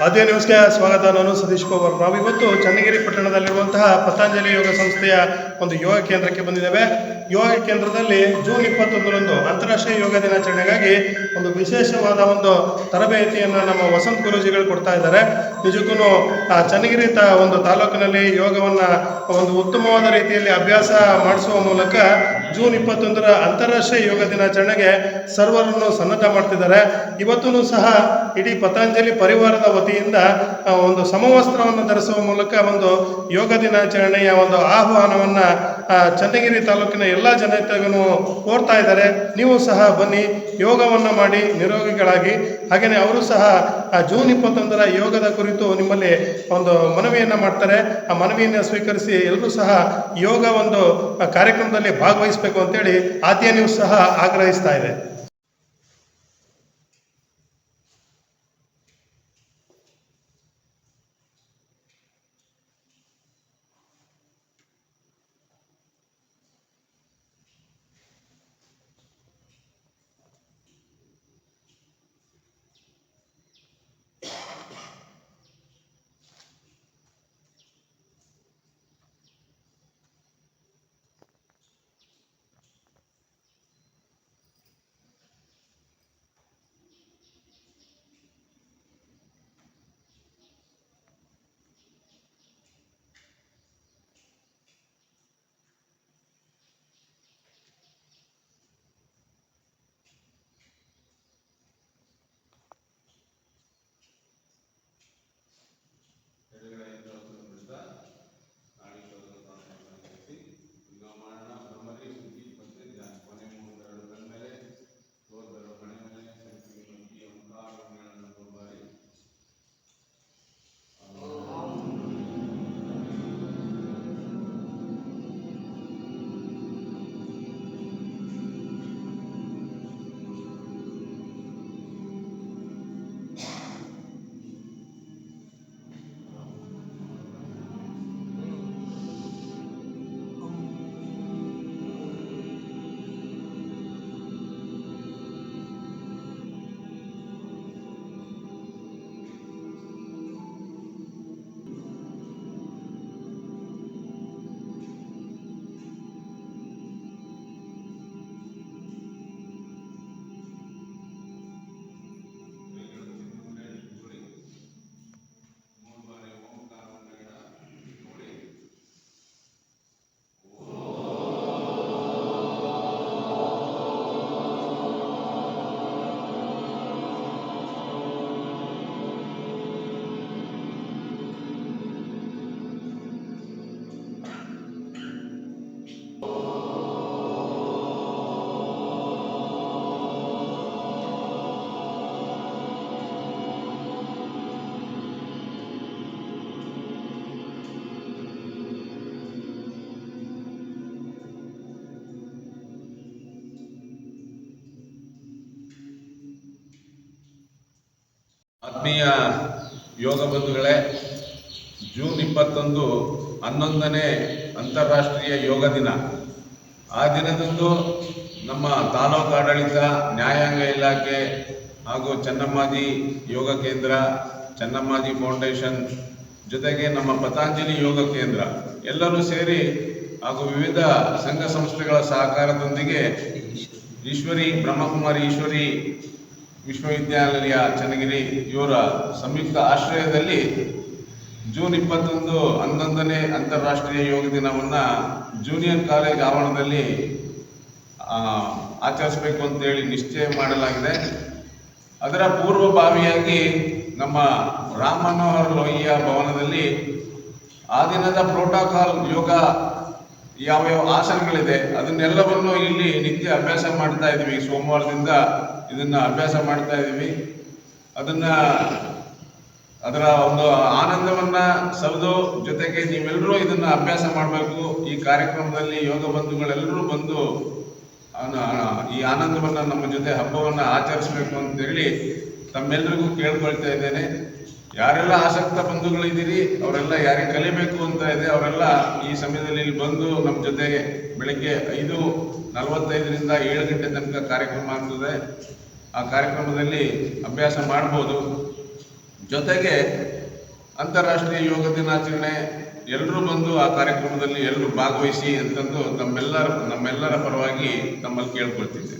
ಆದ್ಯ ನ್ಯೂಸ್ಗೆ ಸ್ವಾಗತ. ನಾನು ಸತೀಶ್ ಪವಾರ್ ನಾವಿವತ್ತು ಚನ್ನಗಿರಿ ಪಟ್ಟಣದಲ್ಲಿರುವಂತಹ ಪತಂಜಲಿ ಯೋಗ ಸಂಸ್ಥೆಯ ಒಂದು ಯೋಗ ಕೇಂದ್ರಕ್ಕೆ ಬಂದಿದ್ದೇವೆ. ಯೋಗ ಕೇಂದ್ರದಲ್ಲಿ ಜೂನ್ ಇಪ್ಪತ್ತೊಂದರಂದು ಅಂತಾರಾಷ್ಟ್ರೀಯ ಯೋಗ ದಿನಾಚರಣೆಗಾಗಿ ಒಂದು ವಿಶೇಷವಾದ ಒಂದು ತರಬೇತಿಯನ್ನು ನಮ್ಮ ವಸಂತ ಗುರೂಜಿಗಳು ಕೊಡ್ತಾ ಇದ್ದಾರೆ. ನಿಜಕ್ಕೂ ಚನ್ನಗಿರಿ ತ ಒಂದು ತಾಲೂಕಿನಲ್ಲಿ ಯೋಗವನ್ನು ಒಂದು ಉತ್ತಮವಾದ ರೀತಿಯಲ್ಲಿ ಅಭ್ಯಾಸ ಮಾಡಿಸುವ ಮೂಲಕ ಜೂನ್ ಇಪ್ಪತ್ತೊಂದರ ಅಂತಾರಾಷ್ಟ್ರೀಯ ಯೋಗ ದಿನಾಚರಣೆಗೆ ಸರ್ವರನ್ನು ಸನ್ನದ್ಧ ಮಾಡ್ತಿದ್ದಾರೆ. ಇವತ್ತೂ ಸಹ ಇಡೀ ಪತಂಜಲಿ ಪರಿವಾರದ ವತಿಯಿಂದ ಒಂದು ಸಮವಸ್ತ್ರವನ್ನು ಧರಿಸುವ ಮೂಲಕ ಒಂದು ಯೋಗ ದಿನಾಚರಣೆಯ ಒಂದು ಆಹ್ವಾನವನ್ನು ಚನ್ನಗಿರಿ ತಾಲೂಕಿನ ಎಲ್ಲ ಜನತೆಗೂ ಕೋರ್ತಾ ಇದ್ದಾರೆ. ನೀವು ಸಹ ಬನ್ನಿ, ಯೋಗವನ್ನು ಮಾಡಿ, ನಿರೋಗಿಗಳಾಗಿ. ಹಾಗೆಯೇ ಅವರು ಸಹ ಜೂನ್ ಇಪ್ಪತ್ತೊಂದರ ಯೋಗದ ಕುರಿತು ನಿಮ್ಮಲ್ಲಿ ಒಂದು ಮನವಿಯನ್ನು ಮಾಡ್ತಾರೆ. ಆ ಮನವಿಯನ್ನು ಸ್ವೀಕರಿಸಿ ಎಲ್ಲರೂ ಸಹ ಯೋಗ ಒಂದು ಕಾರ್ಯಕ್ರಮದಲ್ಲಿ ಭಾಗವಹಿಸಬೇಕು ಅಂತೇಳಿ ಆದ್ಯ ನೀವು ಸಹ ಆಗ್ರಹಿಸ್ತಾ ಇದೆ. ಆತ್ಮೀಯ ಯೋಗ ಬಂಧುಗಳೇ, ಜೂನ್ ಇಪ್ಪತ್ತೊಂದು ಹನ್ನೊಂದನೇ ಅಂತಾರಾಷ್ಟ್ರೀಯ ಯೋಗ ದಿನ. ಆ ದಿನದಂದು ನಮ್ಮ ತಾಲೂಕು ಆಡಳಿತ, ನ್ಯಾಯಾಂಗ ಇಲಾಖೆ ಹಾಗೂ ಚೆನ್ನಮ್ಮಾಜಿ ಯೋಗ ಕೇಂದ್ರ ಚೆನ್ನಮ್ಮಾಜಿ ಫೌಂಡೇಶನ್ ಜೊತೆಗೆ ನಮ್ಮ ಪತಾಂಜಲಿ ಯೋಗ ಕೇಂದ್ರ ಎಲ್ಲರೂ ಸೇರಿ ಹಾಗೂ ವಿವಿಧ ಸಂಘ ಸಂಸ್ಥೆಗಳ ಸಹಕಾರದೊಂದಿಗೆ ಈಶ್ವರಿ, ಬ್ರಹ್ಮಕುಮಾರಿ ಈಶ್ವರಿ ವಿಶ್ವವಿದ್ಯಾಲಯ ಚನ್ನಗಿರಿ ಇವರ ಸಂಯುಕ್ತ ಆಶ್ರಯದಲ್ಲಿ ಜೂನ್ ಇಪ್ಪತ್ತೊಂದು ಹನ್ನೊಂದನೇ ಅಂತಾರಾಷ್ಟ್ರೀಯ ಯೋಗ ದಿನವನ್ನು ಜೂನಿಯರ್ ಕಾಲೇಜ್ ಆವರಣದಲ್ಲಿ ಆಚರಿಸಬೇಕು ಅಂತೇಳಿ ನಿಶ್ಚಯ ಮಾಡಲಾಗಿದೆ. ಅದರ ಪೂರ್ವಭಾವಿಯಾಗಿ ನಮ್ಮ ರಾಮ್ ಮನೋಹರ್ ಲೋಹಿಯಾ ಭವನದಲ್ಲಿ ಆ ದಿನದ ಪ್ರೋಟೋಕಾಲ್ ಯೋಗ ಯಾವ್ಯಾವ ಆಸನಗಳಿದೆ, ಅದನ್ನೆಲ್ಲವನ್ನು ಇಲ್ಲಿ ನಿತ್ಯ ಅಭ್ಯಾಸ ಮಾಡ್ತಾ ಇದ್ದೀವಿ ಸೋಮವಾರದಿಂದ ಇದನ್ನ ಅಭ್ಯಾಸ ಮಾಡ್ತಾ ಇದ್ದೀವಿ ಅದನ್ನ, ಅದರ ಒಂದು ಆನಂದವನ್ನ ಸವಿದು, ಜೊತೆಗೆ ನೀವೆಲ್ಲರೂ ಇದನ್ನ ಅಭ್ಯಾಸ ಮಾಡಬೇಕು. ಈ ಕಾರ್ಯಕ್ರಮದಲ್ಲಿ ಯೋಗ ಬಂಧುಗಳೆಲ್ಲರೂ ಬಂದು ಈ ಆನಂದವನ್ನ ನಮ್ಮ ಜೊತೆ ಹಬ್ಬವನ್ನ ಆಚರಿಸಬೇಕು ಅಂತ ಹೇಳಿ ತಮ್ಮೆಲ್ಲರಿಗೂ ಕೇಳ್ಕೊಳ್ತಾ ಇದ್ದೇನೆ. ಯಾರೆಲ್ಲ ಆಸಕ್ತ ಬಂಧುಗಳಿದ್ದೀರಿ, ಅವರೆಲ್ಲ ಯಾರಿಗೆ ಕಲಿಬೇಕು ಅಂತ ಇದೆ, ಅವರೆಲ್ಲ ಈ ಸಮಯದಲ್ಲಿ ಇಲ್ಲಿ ಬಂದು ನಮ್ಮ ಜೊತೆಗೆ ಬೆಳಗ್ಗೆ ಐದು ನಲವತ್ತೈದರಿಂದ ಏಳು ಗಂಟೆ ತನಕ ಕಾರ್ಯಕ್ರಮ ಆಗ್ತದೆ. ಆ ಕಾರ್ಯಕ್ರಮದಲ್ಲಿ ಅಭ್ಯಾಸ ಮಾಡ್ಬೋದು. ಜೊತೆಗೆ ಅಂತಾರಾಷ್ಟ್ರೀಯ ಯೋಗ ದಿನಾಚರಣೆ ಎಲ್ಲರೂ ಬಂದು ಆ ಕಾರ್ಯಕ್ರಮದಲ್ಲಿ ಎಲ್ಲರೂ ಭಾಗವಹಿಸಿ ಅಂತಂದು ತಮ್ಮೆಲ್ಲರ ನಮ್ಮೆಲ್ಲರ ಪರವಾಗಿ ತಮ್ಮಲ್ಲಿ ಕೇಳ್ಕೊಳ್ತಿದ್ದೆ.